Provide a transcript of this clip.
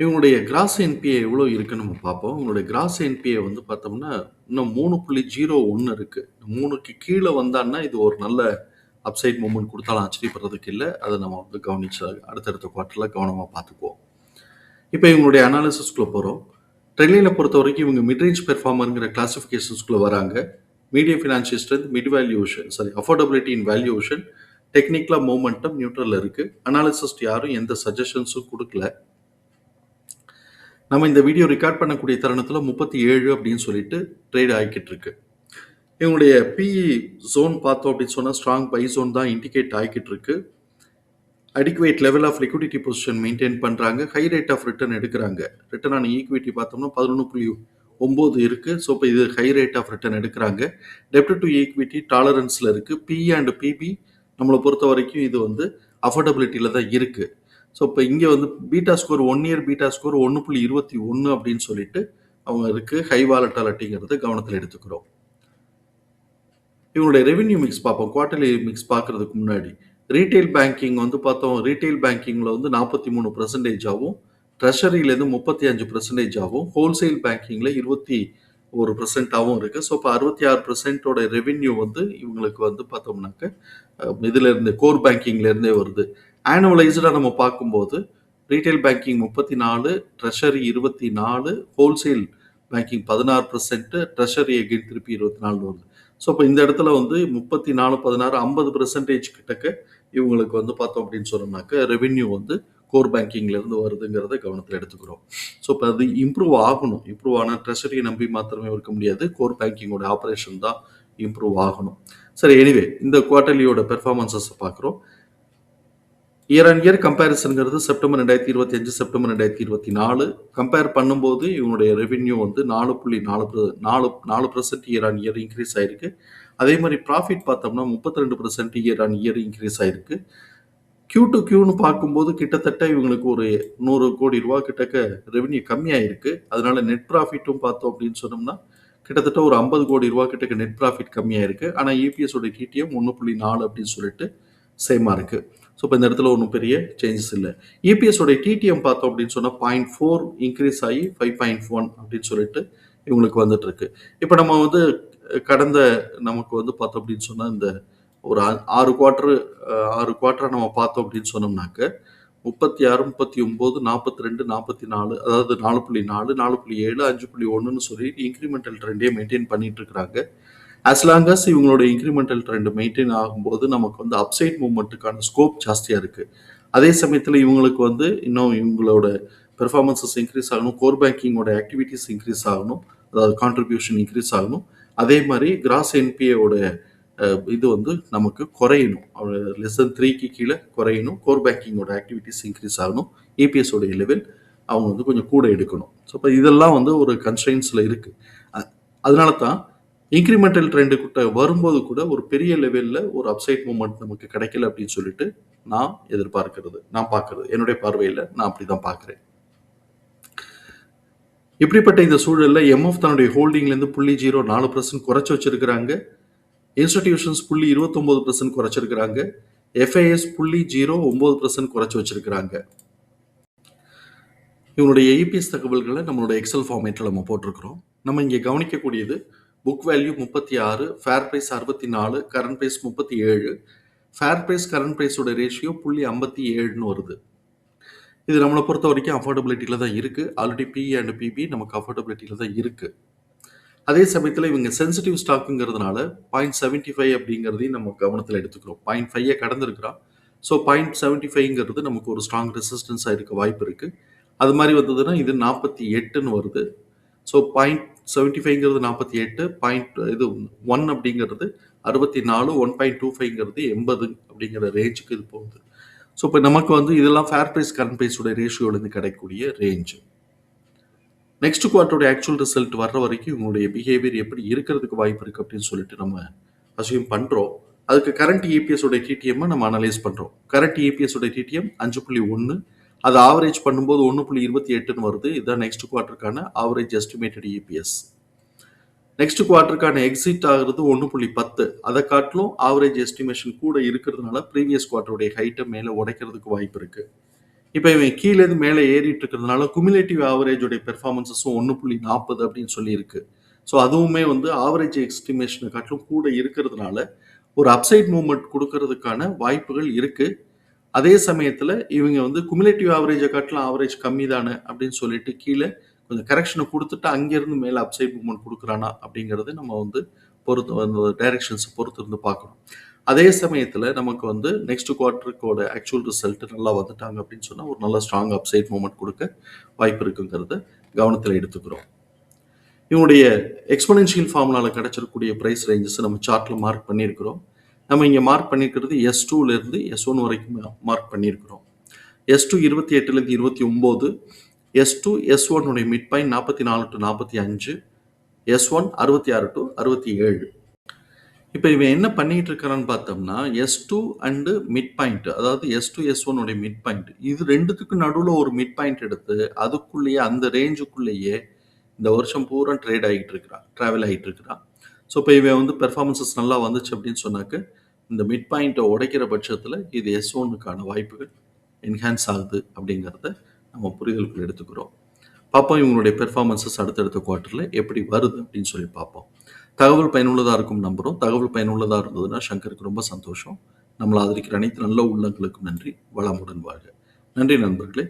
இவங்களுடைய cross NBA எவ்வளோ இருக்குன்னு நம்ம பார்ப்போம். இவங்களுடைய கிராஸ் என்பிஏ வந்து பார்த்தோம்னா இன்னும் மூணு புள்ளி ஜீரோ ஒன்று இருக்குது மூணுக்கு கீழே வந்தான்னா இது ஒரு நல்ல அப்சைட் மூமெண்ட் கொடுத்தாலும் ஆச்சரியப்படுறதுக்கு இல்லை. அதை நம்ம வந்து கவனிச்சு அடுத்தடுத்த குவார்ட்டரில் கவனமாக பார்த்துக்குவோம். இப்போ இவங்களுடைய அனாலிசிஸ்குள்ளே போகிறோம் ட்ரெயினில் பொறுத்த வரைக்கும் இவங்க மிட்ரேஞ்ச் பெர்ஃபார்மருங்கிற கிளாஸிஃபிகேஷன்ஸ்குள்ளே வராங்க. Medium financial strength mid valuation sorry affordability in valuation டெக்னிக்கலாக மூமெண்டம் நியூட்ரலில் இருக்குது அனாலிசிஸ்ட் யாரும் எந்த சஜஷன்ஸும் கொடுக்கல. நம்ம இந்த வீடியோ ரெக்கார்ட் பண்ணக்கூடிய தருணத்தில் முப்பத்தி ஏழு அப்படின்னு சொல்லிட்டு ட்ரேட் ஆகிக்கிட்டு இருக்கு. இவங்களுடைய பிஇ ஜோன் பார்த்தோம் அப்படின்னு சொன்னால் ஸ்ட்ராங் பை ஜோன் தான் இண்டிகேட் ஆகிக்கிட்டு இருக்கு. Adequate level of liquidity position maintain பண்ணுறாங்க ஹை ரேட் ஆஃப் ரிட்டர்ன் எடுக்கிறாங்க. ரிட்டர்ன் ஆன ஈக்விட்டி பார்த்தோம்னா பதினொன்று புள்ளி ஒம்பது இருக்குது ஸோ இப்போ இது ஹை ரேட் ஆஃப் ரிட்டர்ன் எடுக்கிறாங்க. டெப்ட் டு ஈக்விட்டி டாலரன்ஸில் இருக்குது பி அண்ட் பிபி நம்மளை பொறுத்த வரைக்கும் இது வந்து அஃபோர்டபிலிட்டியில் தான் இருக்குது ஸோ இப்போ இங்கே வந்து beta score one year beta score ஒன்று புள்ளி இருபத்தி ஒன்று அப்படின்னு சொல்லிட்டு அவங்க இருக்கு ஹை வாலட்டாலிட்டிங்கிறது கவனத்தில் எடுத்துக்கிறோம். இவங்களுடைய ரெவென்யூ மிக்ஸ் பார்ப்போம். குவார்டர்லி மிக்ஸ் பார்க்கறதுக்கு முன்னாடி. ரீட்டைல் பேங்கிங் வந்து பார்த்தோம். ரீட்டைல் பேங்கிங்கில் வந்து நாற்பத்தி மூணு பர்சன்டேஜ் ஆகும் ட்ரெஷரியிலேருந்து முப்பத்தி அஞ்சு பர்சன்டேஜ் ஆகும் ஹோல்சேல் பேங்கிங்கில் இருபத்தி ஒரு பர்சன்டாகவும் இருக்குது ஸோ இப்போ அறுபத்தி ஆறு பர்சன்டோட ரெவென்யூ வந்து இவங்களுக்கு வந்து பார்த்தோம்னாக்க இதிலேருந்து கோர் பேங்கிங்லேருந்தே வருது. ஆனுவலைஸ்டாக நம்ம பார்க்கும்போது ரீட்டைல் பேங்கிங் முப்பத்தி நாலு ட்ரெஷரி இருபத்தி நாலு ஹோல்சேல் பேங்கிங் பதினாறு பர்சன்ட்டு ட்ரெஷரி எகைன் திருப்பி இருபத்தி நாலு வருது. ஸோ இப்போ இந்த இடத்துல வந்து முப்பத்தி நாலு பதினாறு ஐம்பது பர்சன்டேஜ் கிட்டக்க இவங்களுக்கு வந்து பார்த்தோம் அப்படின்னு சொன்னோம்னாக்க ரெவென்யூ வந்து கோர் பேங்கிங்லேருந்து வருதுங்கிறத கவனத்தில் எடுத்துக்கிறோம். ஸோ இப்போ அது இம்ப்ரூவ் ஆகணும். இம்ப்ரூவ் ஆனால் ட்ரெஷரியை நம்பி மாத்திரமே இருக்க முடியாது. கோர் பேங்கிங்கோட ஆப்ரேஷன் தான் இம்ப்ரூவ் ஆகணும். சரி எனிவே இந்த குவார்டர்லியோட பெர்ஃபார்மன்சஸ் பார்க்குறோம். இயர் அண்ட் இயர் கம்பேரிசனுங்கிறது செப்டம்பர் ரெண்டாயிரத்தி இருபத்தி அஞ்சு செப்டம்பர் ரெண்டாயிரத்தி இருபத்தி நாலு. கம்பேர் பண்ணும்போது இவனுடைய ரெவென்யூ வந்து நாலு புள்ளி நாலு நாலு நாலு percent year on year increase ஆயிருக்கு. அதே மாதிரி ப்ராஃபிட் பார்த்தோம்னா முப்பத்தி ரெண்டு percent year on year increase ஆயிருக்கு கியூ டு கியூன்னு பார்க்கும்போது கிட்டத்தட்ட இவங்களுக்கு ஒரு நூறு கோடி ரூபா கிட்டக்க ரெவென்யூ கம்மியாயிருக்கு. அதனால நெட் ப்ராஃபிட்டும் பார்த்தோம் அப்படின்னு சொன்னோம்னா கிட்டத்தட்ட ஒரு ஐம்பது கோடி ரூபா கிட்டக்க நெட் ப்ராஃபிட் கம்மியாயிருக்கு. ஆனால் இபிஎஸோட டிடிஎம் ஒன்று புள்ளி நாலு அப்படின்னு சொல்லிட்டு சேமாக இருக்குது ஸோ இப்போ இந்த இடத்துல ஒன்றும் பெரிய சேஞ்சஸ் இல்லை. இபிஎஸோட டிடிஎம் பார்த்தோம் அப்படின்னு சொன்னால் பாயிண்ட் ஃபோர் இன்க்ரீஸ் ஆகி ஃபைவ் பாயிண்ட் ஒன் அப்படின்னு சொல்லிட்டு இவங்களுக்கு வந்துட்டு இருக்கு. இப்போ நம்ம வந்து கடந்த நமக்கு வந்து பார்த்தோம் அப்படின்னு சொன்னால் இந்த ஒரு ஆறு குவார்டரு ஆறு குவார்டரை நம்ம பார்த்தோம் அப்படின்னு சொன்னோம்னாக்க முப்பத்தி ஆறு முப்பத்தி ஒம்பது நாற்பத்தி ரெண்டு நாற்பத்தி நாலு அதாவது நாலு புள்ளி நாலு நாலு புள்ளி ஏழு அஞ்சு புள்ளி ஒன்றுன்னு சொல்லி இன்க்ரிமெண்டல் ட்ரெண்டே மெயின்டைன் பண்ணிட்டு இருக்கிறாங்க. ஆஸ் லாங் அஸ் இவங்களோட இன்க்ரிமெண்டல் ட்ரெண்ட் மெயின்டைன் ஆகும்போது நமக்கு வந்து அப்சைட் மூவ்மெண்ட்டுக்கான ஸ்கோப் ஜாஸ்தியாக இருக்குது அதே சமயத்தில் இவங்களுக்கு வந்து இன்னும் இவங்களோட பெர்ஃபார்மன்சஸ் இன்க்ரீஸ் ஆகணும் கோர் பேங்கிங்கோட ஆக்டிவிட்டீஸ் இன்க்ரீஸ் ஆகணும் அதாவது கான்ட்ரிபியூஷன் இன்க்ரீஸ் ஆகணும். அதே மாதிரி கிராஸ் என்பிஏவோட இது வந்து நமக்கு குறையணும். லெஸ் தென் த்ரீக்கு கீழே குறையணும். கோர் பேங்கிங்கோட ஆக்டிவிட்டீஸ் இன்க்ரீஸ் ஆகணும். ஏபிஎஸோடைய லெவல் அவங்க வந்து கொஞ்சம் கூட எடுக்கணும். ஸோ இப்போ இதெல்லாம் வந்து ஒரு கன்ஸ்ட்ரெயின்ஸில் இருக்குது அதனால தான் இன்க்ரிமெண்டல் ட்ரெண்டு கிட்ட வரும்போது கூட ஒரு பெரிய லெவலில் ஒரு அப்சைட் மூமெண்ட் நமக்கு கிடைக்கல அப்படின்னு சொல்லிட்டு நான் எதிர்பார்க்கிறது நான் பார்க்கறது. என்னுடைய பார்வையில் நான் அப்படி தான் பார்க்குறேன். இப்படிப்பட்ட இந்த சூழலில் எம்எஃப் தன்னுடைய ஹோல்டிங்லேருந்து புள்ளி ஜீரோ நாலு பர்சன்ட் குறைச்சி வச்சிருக்கிறாங்க. இன்ஸ்டிடியூஷன்ஸ் புள்ளி இருபத்தொம்போது பர்சன்ட் குறைச்சிருக்கிறாங்க. எஃப்ஐஎஸ் புள்ளி ஜீரோ ஒம்பது பர்சன்ட் குறைச்சி வச்சிருக்கிறாங்க. இவனுடைய ஏபிஎஸ் தகவல்களை நம்மளோட எக்ஸல் ஃபார்மேட்டில் நம்ம போட்டிருக்கிறோம். நம்ம இங்கே கவனிக்கக்கூடியது புக் வேல்யூ முப்பத்தி ஆறு ஃபேர் ப்ரைஸ் அறுபத்தி நாலு கரண்ட் ப்ரைஸ் முப்பத்தி ஏழு. ஃபேர் ப்ரைஸ் கரண்ட் ப்ரைஸோட ரேஷியோ புள்ளி ஐம்பத்தி ஏழுன்னு வருது. இது நம்மளை பொறுத்த வரைக்கும் அஃபோர்டபிலிட்டியில் தான் இருக்குது ஆல்ரெடி பிஇ அண்ட் பிபி நமக்கு அஃபோர்டபிலிட்டியில் தான் இருக்குது அதே சமயத்தில் இவங்க சென்சிட்டிவ் ஸ்டாக்குங்கிறதுனால பாயிண்ட் செவன்ட்டி ஃபைவ் அப்படிங்கிறதையும் நம்ம கவனத்தில் எடுத்துக்கிறோம். பாயிண்ட் ஃபைவை கடந்திருக்கிறோம் ஸோ பாயிண்ட் செவன்ட்டி ஃபைவ்ங்கிறது நமக்கு ஒரு ஸ்ட்ராங் ரெசிஸ்டன்ஸாக இருக்க வாய்ப்பு இருக்குது அது மாதிரி வந்ததுன்னா இது நாற்பத்தி எட்டுன்னு வருது. ஸோ பாயிண்ட் செவன்ட்டி ஃபைவ்ங்கிறது நாற்பத்தி எட்டு பாயிண்ட் இது ஒன் அப்படிங்கிறது அறுபத்தி நாலு ஒன் பாயிண்ட் டூ ஃபைவ்ங்கிறது எண்பது அப்படிங்கிற ரேஞ்சுக்கு இது போகுது. ஸோ இப்போ நமக்கு வந்து இதெல்லாம் ஃபேர் ப்ரைஸ் கரண்ட் ப்ரைஸோட ரேஷியோலேருந்து கிடைக்கக்கூடிய ரேஞ்சு நெக்ஸ்ட் குவார்ட்டருடைய ஆக்சுவல் ரிசல்ட் வர்ற வரைக்கும் உங்களுடைய பிஹேவியர் எப்படி இருக்கிறதுக்கு வாய்ப்பு இருக்குது அப்படின்னு சொல்லிட்டு நம்ம அசியூம் பண்ணுறோம் அதுக்கு கரண்ட் இபிஎஸ் உடைய நம்ம அனலைஸ் பண்ணுறோம் கரண்ட் இபிஎஸ் உடைய டிடிஎம் அஞ்சு புள்ளி ஒன்று அது ஆவரேஜ் பண்ணும்போது ஒன்று புள்ளி இருபத்தி எட்டுன்னு வருது. இதுதான் நெக்ஸ்ட் குவார்ட்டருக்கான ஆவரேஜ் எஸ்டிமேட்டட் இபிஎஸ் நெக்ஸ்ட் குவார்ட்டருக்கான எக்ஸிட் ஆகுறது ஒன்று புள்ளி பத்து. அதை காட்டிலும் ஆவரேஜ் எஸ்டிமேஷன் கூட இருக்கிறதுனால ப்ரீவியஸ் குவார்ட்டருடைய ஹைட்டை மேலே உடைக்கிறதுக்கு வாய்ப்பு இருக்கு. இப்போ இவன் கீழேருந்து மேலே ஏறிட்டு இருக்கிறதுனால குமுலேட்டிவ் ஆவரேஜோடைய பெர்ஃபார்மன்ஸஸும் ஒன்று புள்ளி நாற்பது அப்படின்னு சொல்லியிருக்கு. ஸோ அதுவுமே வந்து ஆவரேஜ் எஸ்டிமேஷனை காட்டிலும் கூட இருக்கிறதுனால ஒரு அப்சைட் மூவ்மெண்ட் கொடுக்கறதுக்கான வாய்ப்புகள் இருக்குது அதே சமயத்தில் இவங்க வந்து குமுலேட்டிவ் ஆவரேஜை காட்டிலும் ஆவரேஜ் கம்மி தானே அப்படின்னு சொல்லிட்டு கீழே கொஞ்சம் கரெக்ஷனை கொடுத்துட்டு அங்கேருந்து மேலே அப்சைட் மூவ்மெண்ட் கொடுக்குறானா அப்படிங்கிறது நம்ம வந்து பொறுத்து அந்த டைரக்ஷன்ஸை பொறுத்து இருந்து பார்க்கணும். அதே சமயத்தில் நமக்கு வந்து நெக்ஸ்ட் குவார்ட்டருக்கோட ஆக்சுவல் ரிசல்ட் நல்லா வந்துட்டாங்க அப்படின்னு சொன்னால் ஒரு நல்ல ஸ்ட்ராங் அப்சைட் மூமெண்ட் கொடுக்க வாய்ப்பு இருக்குங்கிறத கவனத்தில் எடுத்துக்கிறோம். இவனுடைய எக்ஸ்பனென்ஷியல் ஃபார்முலாவில் கிடச்சிருக்கக்கூடிய ப்ரைஸ் ரேஞ்சஸ் நம்ம சார்ட்டில் மார்க் பண்ணியிருக்கிறோம். நம்ம இங்கே மார்க் பண்ணியிருக்கிறது எஸ் டூலேருந்து எஸ் ஒன் வரைக்கும் மார்க் பண்ணியிருக்கிறோம் எஸ் டூ இருபத்தி எட்டுலேருந்து இருபத்தி ஒம்பது எஸ் டூ எஸ் ஒன்னுடைய மிட் பாயிண்ட் நாற்பத்தி நாலு டு நாற்பத்தி அஞ்சு எஸ் ஒன் அறுபத்தி ஆறு டு அறுபத்தி ஏழு. இப்போ இவன் என்ன பண்ணிகிட்டு இருக்கிறான்னு பார்த்தோம்னா S two and mid point அதாவது எஸ் டூ எஸ் ஒன்னுடைய மிட் பாயிண்ட் இது ரெண்டுத்துக்கு நடுவில் ஒரு மிட் பாயிண்ட் எடுத்து அதுக்குள்ளேயே அந்த ரேஞ்சுக்குள்ளேயே இந்த வருஷம் பூரா ட்ரேட் ஆகிட்டு இருக்கிறான் ட்ராவல் ஆகிட்டு இருக்கிறான். ஸோ இப்போ இவன் வந்து பெர்ஃபார்மன்சஸ் நல்லா வந்துச்சு அப்படின்னு சொன்னாக்க இந்த மிட் பாயிண்ட்டை உடைக்கிற பட்சத்தில் இது எஸ் ஒன்னுக்கான வாய்ப்புகள் என்ஹான்ஸ் ஆகுது அப்படிங்கிறத நம்ம புரிதலுக்குள் எடுத்துக்கிறோம். பார்ப்போம் இவங்களுடைய பெர்ஃபார்மன்சஸ் அடுத்தடுத்த குவார்ட்டரில் எப்படி வருது அப்படின்னு சொல்லி பார்ப்போம். தகவல் பயனுள்ளதாக இருக்கும் நம்புகிறோம் தகவல் பயனுள்ளதாக இருந்ததுன்னா சங்கருக்கு ரொம்ப சந்தோஷம். நம்மளை ஆதரிக்கிற அனைத்து நல்ல உள்ளங்களுக்கும் நன்றி. வளமுடன் வாழ்க. நன்றி நண்பர்களே.